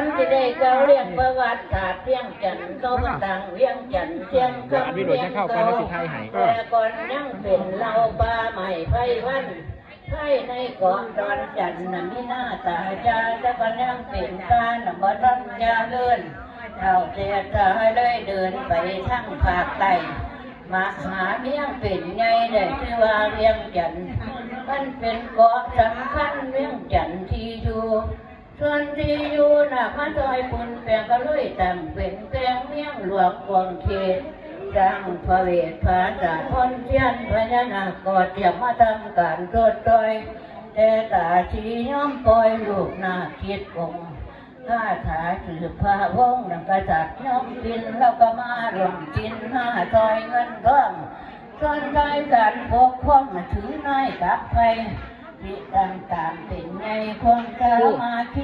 นที่ได้เกาเรียงประวัติศาสตร์เพียงจันทร์โตบันตังเวียงจันทร์เชียงเดี๋ยวอันวิโรจน์จะเขาก่อนแต่ก่อนยังเป็นเราป่าใหม่ไพวันไพในเกาะดอนจันทร์น่ะมีหน้าตาจาแต่ก่อนยังเป็นการน่ะบ่ทันยาเลื่อนเท่าเสียใจเลยเดินไปทั้งภาคใต้มาหาเมียงเป็นไงได้ชื่อว่าเวียงจันทน์มันเป็นเกาะสำคัญเวียงจันทน์ที่อยู่ ส่วนที่อยู่น่ะมาซอยปุ่นแปลงก็เลยตั้งเป็นแปลงเมี่ยงหลวงกวงเขตสร้างพระเวทพระจาพนเทียนพญานาคก็เตรียมมาทำการโทษต่อยแต่ตาชีย้อมปล่อยลูกนาคิดคงข้าถาถือพระวงศ์นังกษัตริย์ย่อมกินแล้วก็มาหลงกินห้าซอยเงินทองส่วนกายการปกครองมาถึงน้อยกับไปที่ต่างๆเป็นไงคงจะมาคิด